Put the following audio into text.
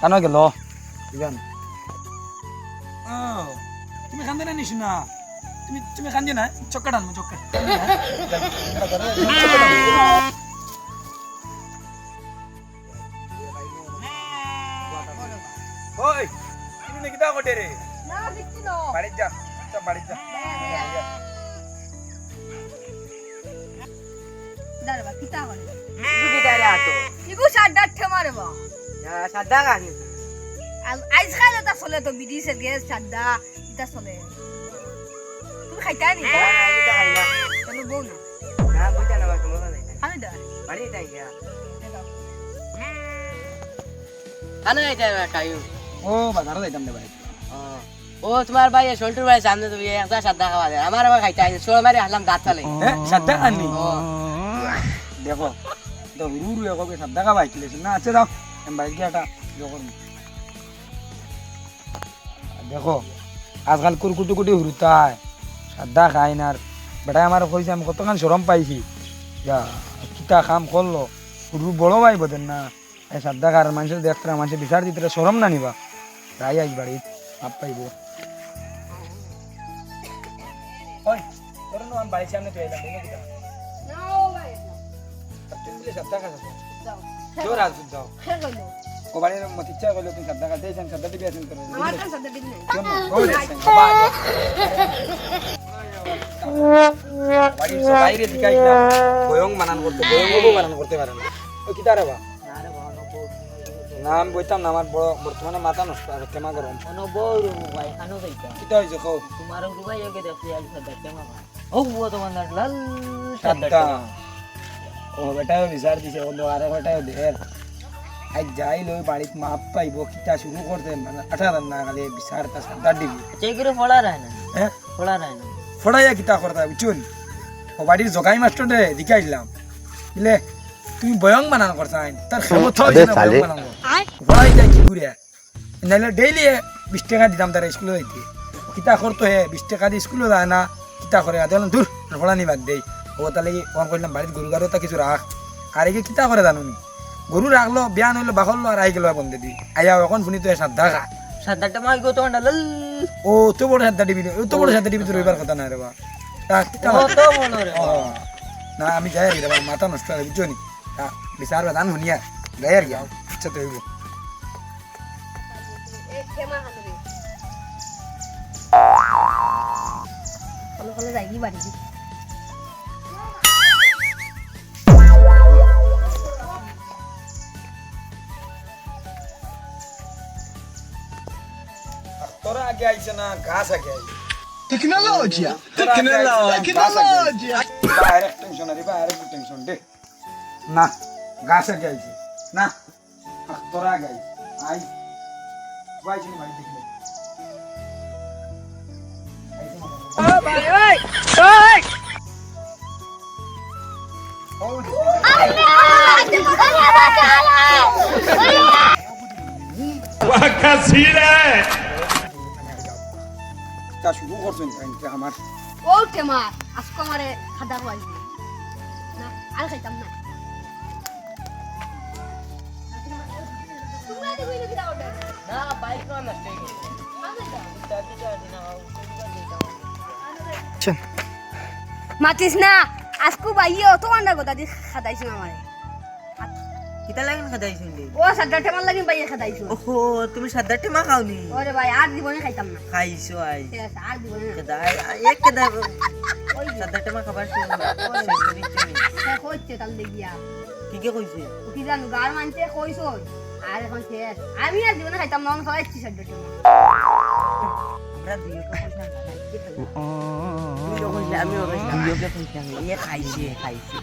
কানো গেল তুমি কান্দে না নিস না তুমি তুমি কান্দে না চক্কা টানবো চক্কা। ওই তুমি নাকি দাও কোটে রে না দিচ্ছি না বাড়ি যা চল বাড়ি যা দাঁড়বা ইগু গানি আইজ খাইলে তা চলে তো বিদিছের গ্যাস সাদা ইতা চলে তুমি খাই না তুমি বউ না না বুঝতে না বাকি নাই আমি বাড়ি গিয়া ও বাজারে যাইতাম রে ভাই। ও তোমার ভাই শোল্টুর ভাই সামনে তুমি একটা সাদা খাওয়া দেয় আমার আবার খাইতে আইছে মারি হাসলাম দাঁত ফেলে হ্যাঁ সাদ্দা দেখো তো রু রু একক সাদ্দা খা বাইক না আছে দাও আমি বাইক গিয়ে যখন দেখো আজকাল কুরকুটি কুটি হুরুতায় সাদ্দা খাই না আর। বেটাই আমার কইছে আমি কতখান সরম পাইছি। যা কিতা কাম করল? রু বড় ভাই বোধেন না এই সাদ্দা খার মানুষের দেখতে মানুষের বিচার দিতে সরম না নিবা। রাই আইস বাড়ি আপ পাইব ওই তোর নো আমি বাড়ির সামনে তুই এলাম দেখে কিতা নাও ভাই তুমি বলে সাদ্দা খাস যাও জোর আজ খে কইলো কোবাড়ির মত ইচ্ছা করল তুমি সাদ্দা খাতে এসেন সাদ্দা টিভি আছেন করে। আমার কাছে দিন কেন? ওই দেখছেন বাড়ির বাইরে দিকে আইলাম বয়ং বানান করতে বয়ং বানান করতে পারে না। ও কি তারে বা নাম বইতাম না আমার বড় বর্তমানে মাথা নষ্ট আর কেমা গরম কোনো বড় ভাই খানো যাইতা কিতা হইছে কও তোমার রুবাই ওকে দেখতে আলি সাদা কেমন ও বুয়া তোমার নাক লাল সাদ্দা ও বেটাও বিচার দিছে ও আরে বেটাও দের আজ যাই লই বাড়িত মাপ পাইব কিতা শুরু করতে মানে আঠার না খালি বিচার তা সাদ্দা দিবি। চেগরে ফলা রায় না? হ্যাঁ ফলা রায় না? ফড়াইয়া কিতা করতা বুঝছুন ও বাড়ির জগাই মাস্টার রে দিকে আসলাম বুঝলে তুমি বয়ং বানান করতা আইন। তার ক্ষমতা হইছে না বয়ং বানান ফড়াই যায় কি ঘুরে নাহলে ডেইলি বিশ টাকা দিতাম তার স্কুলে যাইতে কিতা করতো হে বিশ টাকা দিয়ে স্কুলে যায় না কিতা করে আদে দূর ফড়া নিবাদ দেই। ও তাহলে ফোন করলাম বাড়ির গরু তা কিছু রাখ আর কিতা করে জানো নি গরু রাখল বিয়ান হইল বাখলো আর আই গেল বন্ধে দি। আয়া এখন শুনি তো সাদ্দা খা। সাদাটা মাই গো তোমার লাল ও তো বড় সাদ্দা দিবি ও তো বড় সাদ্দা দিবি তো রইবার কথা না রে বা তা কিতা মনে রে না আমি যাই আমার মাথা নষ্ট হয় বুঝছ নি? হ্যাঁ বিচার বাদান শুনিয়া যাই আর গিয়া ইচ্ছা তো হইব এ কেমা হাতে রে কলে কলে যাই কি বাড়ি তোরা আগে আইছে না ঘাস আগে আইছে Tecnologia! Tecnologia! বাইরে টেনশন আরে বাইরে টেনশন দে না আগে আইছে না তোরা আগে আইছে আই বাইছে না বাড়ি দেখলে শুরু করছেন আমার। ও কেমা আজকে আমারে খাদা হওয়াই না আর খাইতাম না। অর্ডার না বাইক না নষ্ট মাতিস না আজকু বাইয়ে অত আন্ডা কথা দি খাদাইছো আমারে। কিতা লাগেন খাদাই শুনলি ও সাদা টেমার লাগি বাইয়ে খাদাইছো। ওহো তুমি সাদাটে মা খাওনি? ওরে ভাই আর জীবনে খাইতাম না। খাইছো আই। আর জীবনে না। কেদাই এক কেদাই ওই যে, সাদাটে মা খাবার শেষ হচ্ছে তাল দেখিয়া কি কে কইছে? কি জানো গার মানছে কইছ আর এখন শেষ আমি আর জীবনে খাইতাম না আমি খাইছি সাদা টেমা আমরা কইছি এ খাইছে খাইছে।